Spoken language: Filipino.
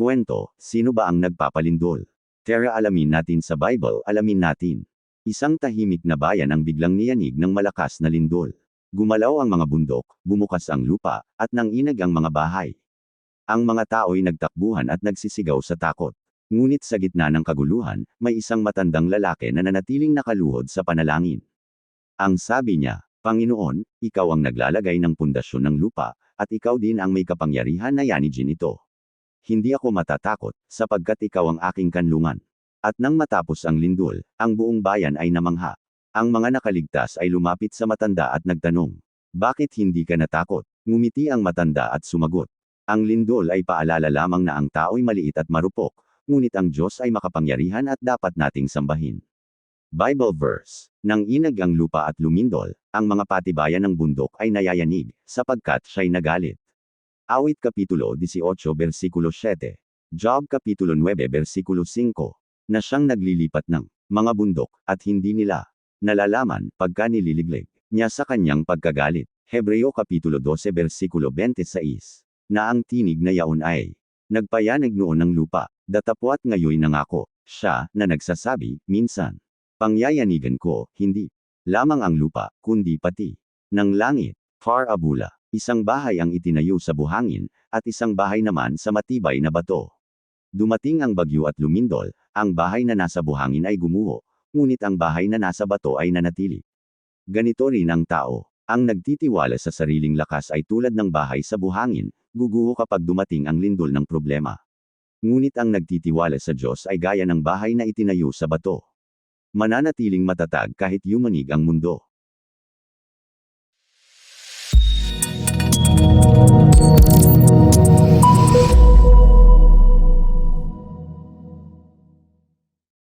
Kwento, sino ba ang nagpapalindol? Tara alamin natin sa Bible, alamin natin. Isang tahimik na bayan ang biglang niyanig ng malakas na lindol. Gumalaw ang mga bundok, bumukas ang lupa, at nanginag ang mga bahay. Ang mga tao'y nagtakbuhan at nagsisigaw sa takot. Ngunit sa gitna ng kaguluhan, may isang matandang lalaki na nanatiling nakaluhod sa panalangin. Ang sabi niya, Panginoon, ikaw ang naglalagay ng pundasyon ng lupa, at ikaw din ang may kapangyarihan na yanigin ito. Hindi ako matatakot, sapagkat ikaw ang aking kanlungan. At nang matapos ang lindol, ang buong bayan ay namangha. Ang mga nakaligtas ay lumapit sa matanda at nagtanong, Bakit hindi ka natakot? Ngumiti ang matanda at sumagot. Ang lindol ay paalala lamang na ang tao'y maliit at marupok, ngunit ang Diyos ay makapangyarihan at dapat nating sambahin. Bible verse. Nang inag ang lupa at lumindol, ang mga patibayan ng bundok ay nayayanig, sapagkat siya'y nagalit. Awit Kapitulo 18 versikulo 7. Job Kapitulo 9 versikulo 5. Na siyang naglilipat ng mga bundok, at hindi nila nalalaman pagka nililiglig niya sa kanyang pagkagalit. Hebreo Kapitulo 12 versikulo 26. Na ang tinig na yaon ay nagpayanig noon ng lupa, datapwat ngayon nangako, siya na nagsasabi, minsan. Pangyayanigan ko, hindi lamang ang lupa, kundi pati ng langit. Far Abula. Isang bahay ang itinayo sa buhangin, at isang bahay naman sa matibay na bato. Dumating ang bagyo at lumindol, ang bahay na nasa buhangin ay gumuho, ngunit ang bahay na nasa bato ay nanatili. Ganito rin ang tao. Ang nagtitiwala sa sariling lakas ay tulad ng bahay sa buhangin, guguho kapag dumating ang lindol ng problema. Ngunit ang nagtitiwala sa Diyos ay gaya ng bahay na itinayo sa bato. Mananatiling matatag kahit yumanig ang mundo.